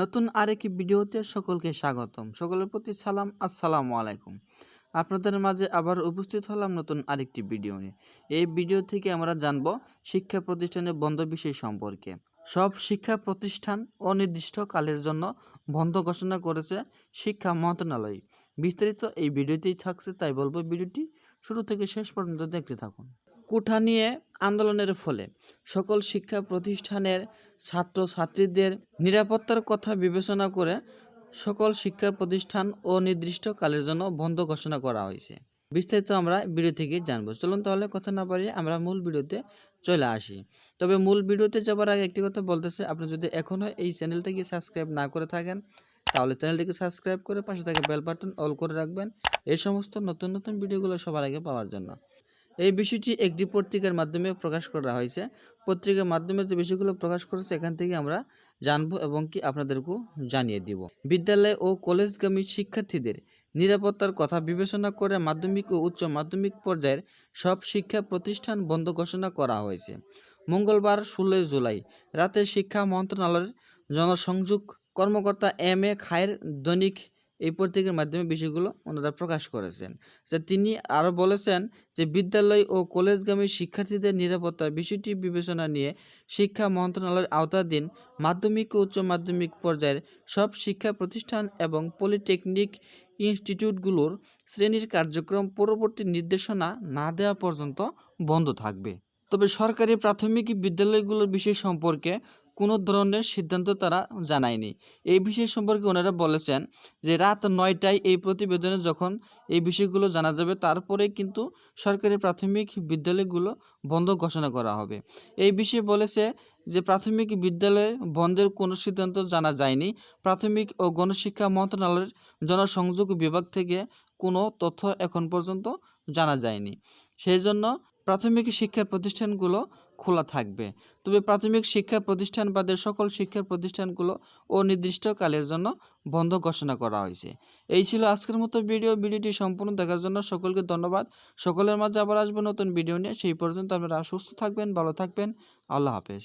নতুন আরেকটি ভিডিওতে সকলকে স্বাগতম। সকলের প্রতি সালাম, আসসালামু আলাইকুম। আপনাদের মাঝে আবার উপস্থিত হলাম নতুন আরেকটি ভিডিও নিয়ে। এই ভিডিও থেকে আমরা জানব শিক্ষা প্রতিষ্ঠানের বন্ধ বিষয় সম্পর্কে। সব শিক্ষা প্রতিষ্ঠান অনির্দিষ্টকালের জন্য বন্ধ ঘোষণা করেছে শিক্ষা মন্ত্রণালয়। বিস্তারিত এই ভিডিওতেই থাকছে, তাই বলব ভিডিওটি শুরু থেকে শেষ পর্যন্ত দেখতে থাকুন। কোঠা নিয়ে আন্দোলনের ফলে সকল শিক্ষা প্রতিষ্ঠানের ছাত্র ছাত্রীদের নিরাপত্তার কথা বিবেচনা করে সকল শিক্ষা প্রতিষ্ঠান অনির্দিষ্টকালের জন্য বন্ধ ঘোষণা করা হয়েছে। বিস্তারিত আমরা ভিডিও থেকে জানব। চলুন তাহলে কথা না পারি আমরা মূল ভিডিওতে চলে আসি। তবে মূল ভিডিওতে যাবার আগে একটি কথা বলতেছে, আপনি যদি এখনও এই চ্যানেলটিকে সাবস্ক্রাইব না করে থাকেন, তাহলে চ্যানেলটিকে সাবস্ক্রাইব করে পাশে থাকা বেল বাটন অল করে রাখবেন। এই সমস্ত নতুন নতুন ভিডিওগুলো সবার আগে পাওয়ার জন্য। এই বিষয়টি একটি পত্রিকার মাধ্যমে প্রকাশ করা হয়েছে। পত্রিকার মাধ্যমে যে বিষয়গুলো প্রকাশ করেছে, এখান থেকে আমরা জানব এবং কি আপনাদেরকেও জানিয়ে দিব। বিদ্যালয় ও কলেজগামী শিক্ষার্থীদের নিরাপত্তার কথা বিবেচনা করে মাধ্যমিক ও উচ্চ মাধ্যমিক পর্যায়ের সব শিক্ষা প্রতিষ্ঠান বন্ধ ঘোষণা করা হয়েছে। মঙ্গলবার ষোলোই জুলাই রাতে শিক্ষা মন্ত্রণালয়ের জনসংযোগ কর্মকর্তা এম এ খায়ের দৈনিক এই পত্রিকার মাধ্যমে বিষয়গুলো ওনারা প্রকাশ করেছেন। যে তিনি আরও বলেছেন যে বিদ্যালয় ও কলেজগামী শিক্ষার্থীদের নিরাপত্তার বিষয়টি বিবেচনা নিয়ে শিক্ষা মন্ত্রণালয়ের আওতাধীন মাধ্যমিক ও উচ্চ মাধ্যমিক পর্যায়ের সব শিক্ষা প্রতিষ্ঠান এবং পলিটেকনিক ইনস্টিটিউটগুলোর শ্রেণির কার্যক্রম পরবর্তী নির্দেশনা না দেওয়া পর্যন্ত বন্ধ থাকবে। তবে সরকারি প্রাথমিক বিদ্যালয়গুলোর বিষয় সম্পর্কে কোনো ধরনের সিদ্ধান্ত তারা জানায়নি। এই বিষয় সম্পর্কে ওনারা বলেছেন যে রাত নয়টায় এই প্রতিবেদনে যখন এই বিষয়গুলো জানা যাবে, তারপরে কিন্তু সরকারি প্রাথমিক বিদ্যালয়গুলো বন্ধ ঘোষণা করা হবে। এই বিষয়ে বলেছে যে প্রাথমিক বিদ্যালয়ে বন্ধের কোনো সিদ্ধান্ত জানা যায়নি। প্রাথমিক ও গণশিক্ষা মন্ত্রণালয়ের জনসংযোগ বিভাগ থেকে কোনো তথ্য এখন পর্যন্ত জানা যায়নি। সেই জন্য প্রাথমিক শিক্ষা প্রতিষ্ঠানগুলো খোলা থাকবে। তবে প্রাথমিক শিক্ষা প্রতিষ্ঠান বাদের সকল শিক্ষা প্রতিষ্ঠানগুলো অনির্দিষ্টকালের জন্য বন্ধ ঘোষণা করা হয়েছে। এই ছিল আজকের মতো ভিডিও। ভিডিওটি সম্পূর্ণ দেখার জন্য সকলকে ধন্যবাদ। সকলের মাঝে আবার আসব নতুন ভিডিও নিয়ে। সেই পর্যন্ত আপনারা সুস্থ থাকবেন, ভালো থাকবেন। আল্লাহ হাফেজ।